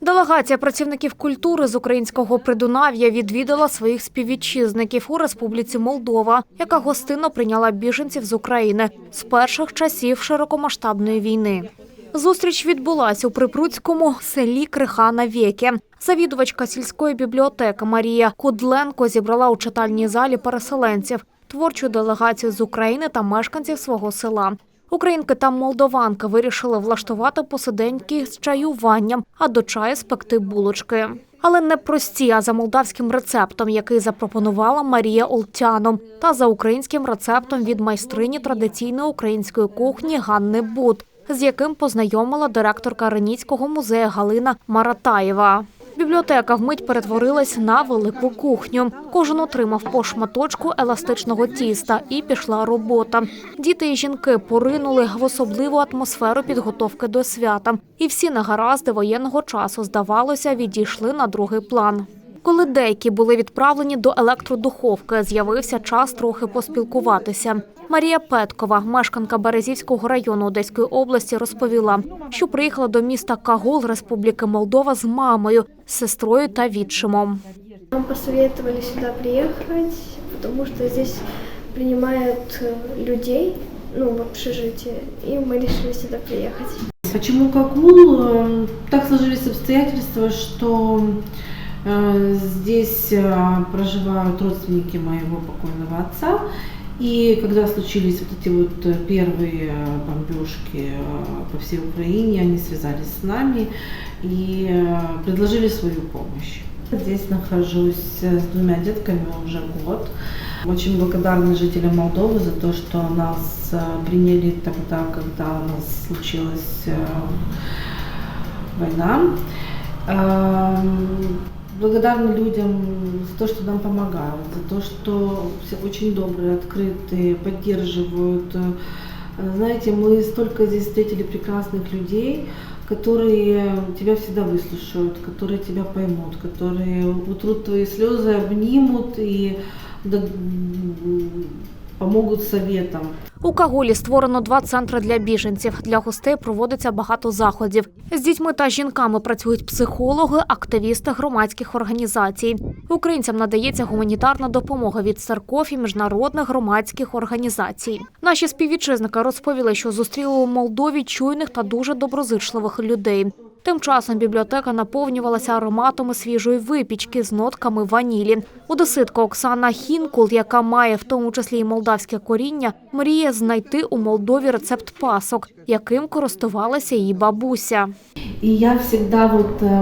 Делегація працівників культури з українського придунав'я відвідала своїх співвітчизників у Республіці Молдова, яка гостинно прийняла біженців з України з перших часів широкомасштабної війни. Зустріч відбулася у Припруцькому селі Криха на Завідувачка сільської бібліотеки Марія Кудленко зібрала у читальній залі переселенців, творчу делегацію з України та мешканців свого села. Українки та молдованки вирішили влаштувати посиденьки з чаюванням, а до чаю спекти булочки. Але не прості, а за молдавським рецептом, який запропонувала Марія Олтяном, та за українським рецептом від майстрині традиційної української кухні Ганни Бут, з яким познайомила директорка Реніцького музею Галина Маратаєва. Бібліотека вмить перетворилась на велику кухню. Кожен отримав по шматочку еластичного тіста, і пішла робота. Діти і жінки поринули в особливу атмосферу підготовки до свята, і всі негаразди воєнного часу, здавалося, відійшли на другий план. Коли деякі були відправлені до електродуховки, з'явився час трохи поспілкуватися. Марія Петкова, мешканка Березівського району Одеської області, розповіла, що приїхала до міста Кагул Республіки Молдова з мамою, сестрою та відчимом. Нам посоветовали сюда приехать, потому что здесь принимают э, людей, ну, в общежитие, и мы решили сюда приехать. Почему Кагул? Э, Так сложились обстоятельства, что э, здесь э, проживают родственники моего покойного отца. И когда случились вот эти вот э, первые э, бомбежки э, по всей Украине, они связались с нами и э, предложили свою помощь. Здесь нахожусь э, с двумя детками уже год. Очень благодарны жителям Молдовы за то, что нас э, приняли тогда, когда у нас случилась э, война. Благодарны людям за то, что нам помогают, за то, что все очень добрые, открытые, поддерживают. Э, Знаете, мы столько здесь встретили прекрасных людей, которые тебя всегда выслушают, которые тебя поймут, которые утрут твои слезы, обнимут и помогут советом. У Кагулі створено два центри для біженців. Для гостей проводиться багато заходів. З дітьми та жінками працюють психологи, активісти громадських організацій. Українцям надається гуманітарна допомога від церков і міжнародних громадських організацій. Наші співвітчизники розповіли, що зустріли у Молдові чуйних та дуже доброзичливих людей. Тим часом бібліотека наповнювалася ароматами свіжої випічки з нотками ванілі. Одеситка Оксана Хінкул, яка має в тому числі і молдавське коріння, мріє знайти у Молдові рецепт пасок, яким користувалася її бабуся. И я вот, э,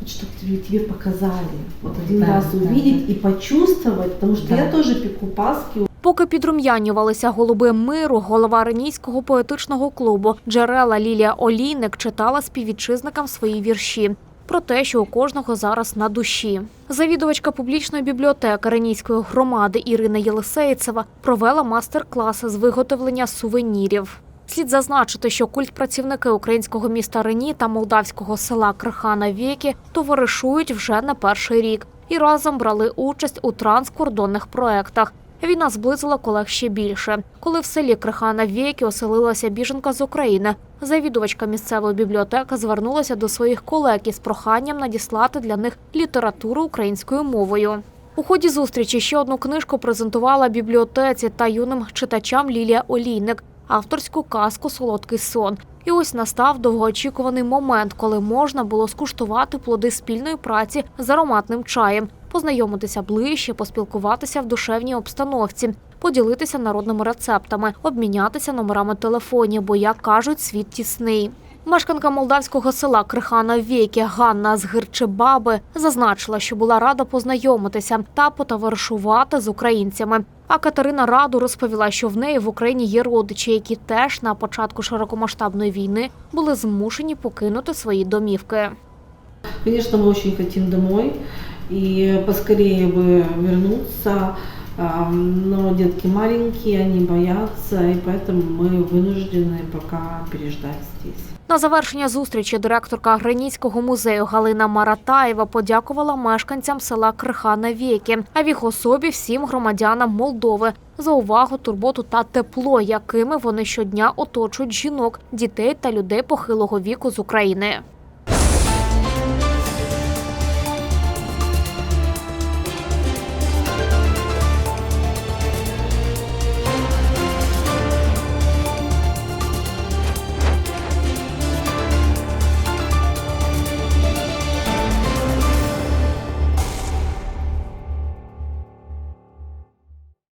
вот чтобы тебе, тебе показали, вот один Да, раз да, увидеть и почувствовать, потому что Да. я тоже пеку паски. Поки підрум'янювалися голуби миру, голова Ренійського поетичного клубу Джерела Лілія Олійник читала співвітчизникам свої вірші. Про те, що у кожного зараз на душі. Завідувачка публічної бібліотеки Ренійської громади Ірина Єлисейцева провела мастер-класи з виготовлення сувенірів. Слід зазначити, що культпрацівники українського міста Рені та молдавського села Крихана Вєкі товаришують вже не перший рік і разом брали участь у транскордонних проектах. Війна зблизила колег ще більше. Коли в селі Крихана Вєкі оселилася біженка з України, завідувачка місцевої бібліотеки звернулася до своїх колег із проханням надіслати для них літературу українською мовою. У ході зустрічі ще одну книжку презентувала бібліотеці та юним читачам Лілія Олійник авторську казку Солодкий сон. І ось настав довгоочікуваний момент, коли можна було скуштувати плоди спільної праці з ароматним чаєм, познайомитися ближче, поспілкуватися в душевній обстановці, поділитися народними рецептами, обмінятися номерами телефонів, бо, як кажуть, світ тісний. Мешканка молдавського села Крихана Вєкі Ганна з Гирчебаби зазначила, що була рада познайомитися та потоваришувати з українцями. А Катерина Раду розповіла, що в неї в Україні є родичі, які теж на початку широкомасштабної війни були змушені покинути свої домівки. Конечно, мы очень хотим домой и поскорее бы вернуться, а, но детки маленькие, они боятся, и поэтому мы вынуждены пока переждать здесь. На завершення зустрічі директорка Граніцького музею Галина Маратаєва подякувала мешканцям села Криха на Вєкі, а в їх особі всім громадянам Молдови за увагу, турботу та тепло, якими вони щодня оточують жінок, дітей та людей похилого віку з України.